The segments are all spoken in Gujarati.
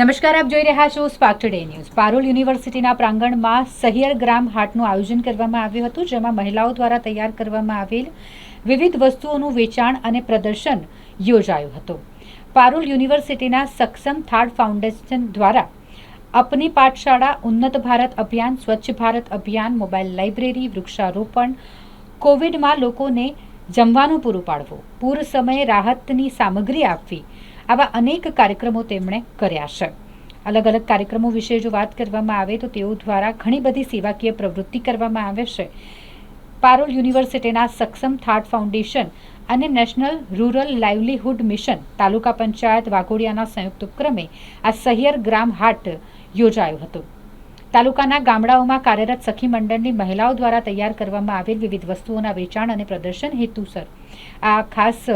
નમસ્કાર, આપ જોઈ રહ્યા છો સ્પાર્ક ટુડે ન્યૂઝ પારોલ યુનિવર્સિટીના પ્રાંગણમાં સહિયર ગ્રામ હાટનું આયોજન કરવામાં આવ્યું હતું, જેમાં મહિલાઓ દ્વારા તૈયાર કરવામાં આવેલ વિવિધ વસ્તુઓનું વેચાણ અને પ્રદર્શન યોજાયું હતું. પારોલ યુનિવર્સિટીના સક્ષમ થાર્ડ ફાઉન્ડેશન દ્વારા અપની પાઠશાળા, ઉન્નત ભારત અભિયાન, સ્વચ્છ ભારત અભિયાન, મોબાઈલ લાઇબ્રેરી, વૃક્ષારોપણ, કોવિડમાં લોકોને જમવાનું પૂરું પાડવું, પૂર સમયે રાહતની સામગ્રી આપવી આવા અનેક કાર્યક્રમો તેમણે કર્યા છે. અલગ અલગ કાર્યક્રમો વિશે જો વાત કરવામાં આવે તો તેઓ દ્વારા ઘણી બધી સેવાકીય પ્રવૃત્તિ કરવામાં આવે છે. પારોલ યુનિવર્સિટીના સક્ષમ થાટ ફાઉન્ડેશન અને national rural livelihood mission taluka panchayat વાઘોડિયાના સંયુક્ત ઉપક્રમે આ સહિયર ગ્રામ હાટ યોજાયો હતો. તાલુકાના ગામડાઓમાં કાર્યરત સખી મંડળની મહિલાઓ દ્વારા તૈયાર કરવામાં આવેલ વિવિધ વસ્તુઓના વેચાણ અને પ્રદર્શન હેતુસર આ ખાસ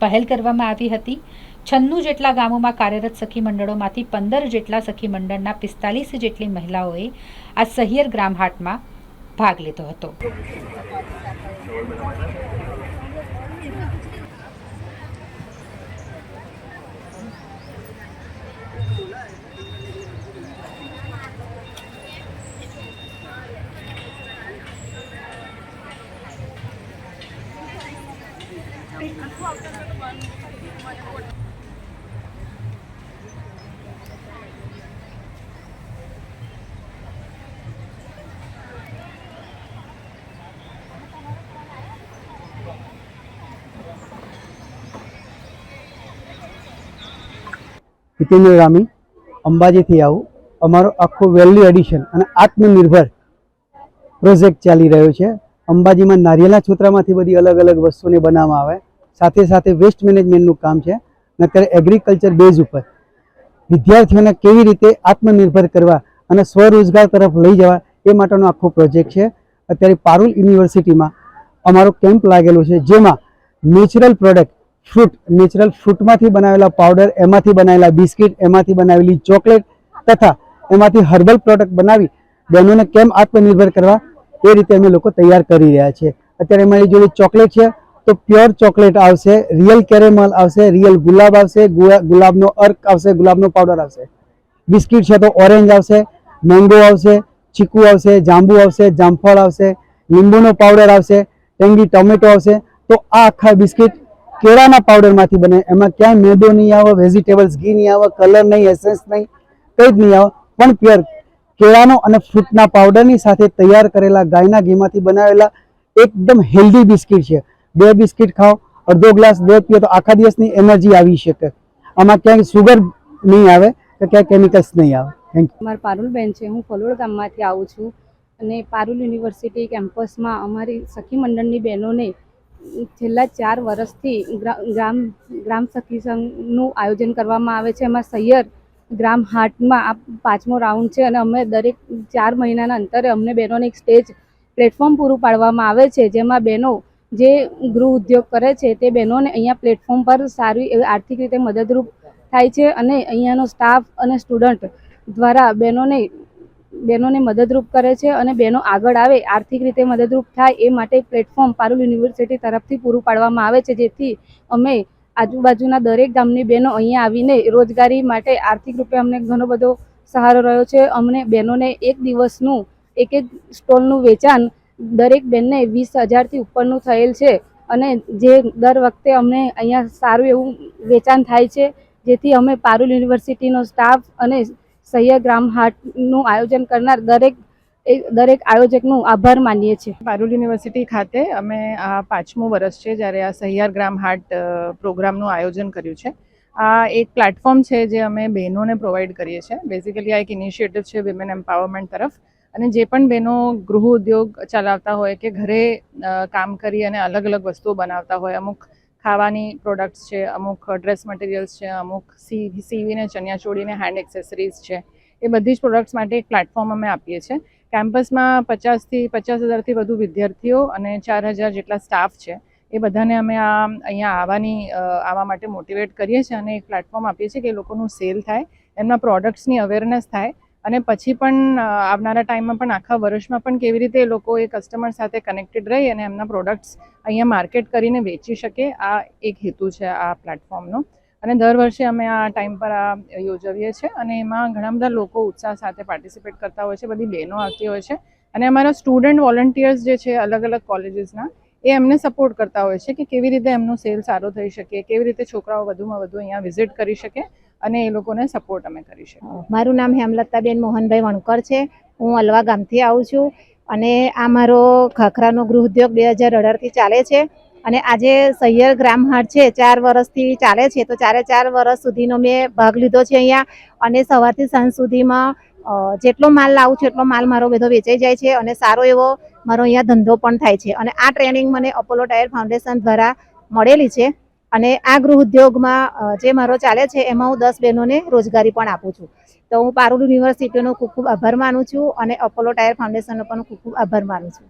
પહેલ કરવામાં આવી હતી. છન્નું જેટલા ગામોમાં કાર્યરત સખી મંડળોમાંથી પંદર જેટલા સખી મંડળના પિસ્તાલીસ જેટલી મહિલાઓએ આ સહિયર ગ્રામ હાટમાં ભાગ લીધો હતો. હિતેન્દ્ર રામી અંબાજીથી આવું. અમારો આખો વેલ્યુ એડિશન અને આત્મનિર્ભર પ્રોજેક્ટ ચાલી રહ્યો છે. અંબાજીમાં નારિયેલા છોતરામાંથી બધી અલગ અલગ વસ્તુને બનાવવામાં આવે. સાથે સાથે વેસ્ટ મેનેજમેન્ટનું કામ છે. અને અત્યારે એગ્રીકલ્ચર બેઝ ઉપર. વિદ્યાર્થીઓને કેવી રીતે આત્મનિર્ભર કરવા અને સ્વરોજગાર તરફ લઈ જવા એ માટેનો આખો પ્રોજેક્ટ છે. અત્યારે પારુલ યુનિવર્સિટીમાં અમારો કેમ્પ લાગેલો છે, જેમાં નેચરલ પ્રોડક્ટ ફ્રૂટ નેચરલ ફ્રૂટમાંથી બનાવેલા પાવડર એમાંથી બનાવેલા બિસ્કિટ, એમાંથી બનાવેલી ચોકલેટ તથા એમાંથી હર્બલ પ્રોડક્ટ બનાવી બહેનોને કેમ આત્મનિર્ભર કરવા એ રીતે અમે લોકો તૈયાર કરી રહ્યા છીએ. અત્યારે અમારી જોડે ચોકલેટ છે, તો પ્યોર ચોકલેટ આવશે રિયલ કેરેમલ આવશે રિયલ ગુલાબ આવશે ગુલાબનો અર્ક આવશે, ગુલાબનો પાવડર આવશે. બિસ્કિટ છે તો ઓરેન્જ આવશે મેંગો આવશે, ચીકુ આવશે, જાંબુ આવશે, જામફળ આવશે, લીંબુનો પાવડર આવશે, ટેંગી ટોમેટો આવશે, તો આ આખા બિસ્કિટ કેળાના પાવડરમાંથી બને. એમાં ક્યાંય મેદો નહીં આવે વેજીટેબલ્સ ઘી નહીં આવે કલર નહીં એસેન્સ નહીં, કંઈ જ નહીં આવે. પણ પ્યોર કેળાનો અને ફ્રૂટના પાવડરની સાથે તૈયાર કરેલા ગાયના ઘીમાંથી બનાવેલા એકદમ હેલ્ધી બિસ્કિટ છે. બે બિસ્કિટ ખાઓ, અડધો ગ્લાસ દૂધ પીઓ તો આખા દિવસની એનર્જી આવી શકે. આમાં ક્યાંય સુગર નહીં આવે કે ક્યાંય કેમિકલ્સ નહીં આવે. થેન્ક યુ મારું પારુલબેન છે, હું ફલોડ ગામમાંથી આવું છું અને પારુલ યુનિવર્સિટી કેમ્પસમાં અમારી સખી મંડળની બહેનોને છેલ્લા ચાર વર્ષથી ગ્રા- ગ્રામ ગ્રામ સખી સંઘનું આયોજન કરવામાં આવે છે. એમાં સૈયર ગ્રામ હાટમાં આ પાંચમો રાઉન્ડ છે અને અમે દરેક ચાર મહિનાના અંતરે અમને બહેનોને એક સ્ટેજ પ્લેટફોર્મ પૂરું પાડવામાં આવે છે, જેમાં બહેનો જે ગૃહ ઉદ્યોગ કરે છે તે બહેનોને અહીંયા પ્લેટફોર્મ પર સારી એવી આર્થિક રીતે મદદરૂપ થાય છે અને અહીંયાનો સ્ટાફ અને સ્ટુડન્ટ દ્વારા બહેનોને બહેનોને મદદરૂપ કરે છે અને બહેનો આગળ આવે, આર્થિક રીતે મદદરૂપ થાય એ માટે પ્લેટફોર્મ પારુલ યુનિવર્સિટી તરફથી પૂરું પાડવામાં આવે છે. જેથી અમે આજુબાજુના દરેક ગામની બહેનો અહીંયા આવીને રોજગારી માટે આર્થિક રૂપે અમને ઘણો બધો સહારો રહ્યો છે. અમને બહેનોને એક દિવસનું એક એક સ્ટોલનું વેચાણ દરેક બેનને વીસ હજારથી ઉપરનું થયેલ છે અને જે દર વખતે અમને અહીંયા સારું એવું વેચાણ થાય છે. જેથી અમે પારુલ યુનિવર્સિટીનો સ્ટાફ અને સહ્ય ગ્રામ હાટનું આયોજન કરનાર દરેક દરેક આયોજકનું આભાર માનીએ છીએ. પારુલ યુનિવર્સિટી ખાતે અમે આ પાંચમું વર્ષ છે જ્યારે આ સહિયાર ગ્રામ હાટ પ્રોગ્રામનું આયોજન કર્યું છે. આ એક પ્લેટફોર્મ છે જે અમે બહેનોને પ્રોવાઈડ કરીએ છીએ. બેઝિકલી આ એક ઇનિશિયેટિવ છે વિમેન એમ્પાવરમેન્ટ તરફ. અને જે પણ બહેનો ગૃહ ઉદ્યોગ ચલાવતા હોય કે ઘરે કામ કરી અને અલગ અલગ વસ્તુઓ બનાવતા હોય, અમુક ખાવાની પ્રોડક્ટ્સ છે, અમુક ડ્રેસ મટીરિયલ્સ છે, અમુક સી સીવીને ચણિયાચોળીને હેન્ડ એક્સેસરીઝ છે, એ બધી જ પ્રોડક્ટ્સ માટે એક પ્લેટફોર્મ અમે આપીએ છીએ. કેમ્પસમાં પચાસથી પચાસ હજારથી વધુ વિદ્યાર્થીઓ અને ચાર હજાર જેટલા સ્ટાફ છે, એ બધાને અમે આ, અહીંયા આવવાની આવવા માટે મોટિવેટ કરીએ છીએ અને એક પ્લેટફોર્મ આપીએ છીએ કે એ લોકોનું સેલ થાય, એમના પ્રોડક્ટ્સની અવેરનેસ થાય અને પછી પણ આવનારા ટાઈમમાં પણ આખા વર્ષમાં પણ કેવી રીતે એ લોકો એ કસ્ટમર સાથે કનેક્ટેડ રહી અને એમના પ્રોડક્ટ્સ અહીંયા માર્કેટ કરીને વેચી શકે, આ એક હેતુ છે આ પ્લેટફોર્મનો અને દર વર્ષે અમે આ ટાઈમ પર આ યોજવીએ છીએ અને એમાં ઘણા બધા લોકો ઉત્સાહ સાથે પાર્ટિસિપેટ કરતા હોય છે, બધી બહેનો આવતી હોય છે. અને અમારા સ્ટુડન્ટ વોલન્ટિયર્સ જે છે અલગ અલગ કોલેજીસના એ એમને સપોર્ટ કરતા હોય છે કે કેવી રીતે એમનું સેલ સારો થઈ શકે, કેવી રીતે છોકરાઓ વધુમાં વધુ અહીંયા વિઝિટ કરી શકે. અને એ લોકોને સપોર્ટ અમે કરી શકીએ. મારું નામ હેમલતાબેન મોહનભાઈ વણકર છે. હું અલવા ગામથી આવું છું અને આ મારો ખાખરાનો ગૃહ ઉદ્યોગ બે હજાર અઢારથી ચાલે છે અને આજે સૈયર ગ્રામ હાટ છે, ચાર વર્ષથી ચાલે છે. તો ચારે ચાર વર્ષ સુધીનો મેં ભાગ લીધો છે અહીંયા અને સવારથી સાંજ સુધીમાં જેટલો માલ લાવું છું એટલો માલ મારો બધો વેચાઈ જાય છે અને સારો એવો મારો અહીંયા ધંધો પણ થાય છે. અને આ ટ્રેનિંગ મને અપોલો ટાયર ફાઉન્ડેશન દ્વારા મળેલી છે. અને આ ગૃહ ઉદ્યોગમાં જે મારો ચાલે છે, એમાં હું દસ બહેનોને રોજગારી પણ આપું છું. તો હું પારુલ યુનિવર્સિટીનો ખૂબ ખૂબ આભાર માનું છું અને અપોલો ટાયર ફાઉન્ડેશનનો પણ ખૂબ ખૂબ આભાર માનું છું.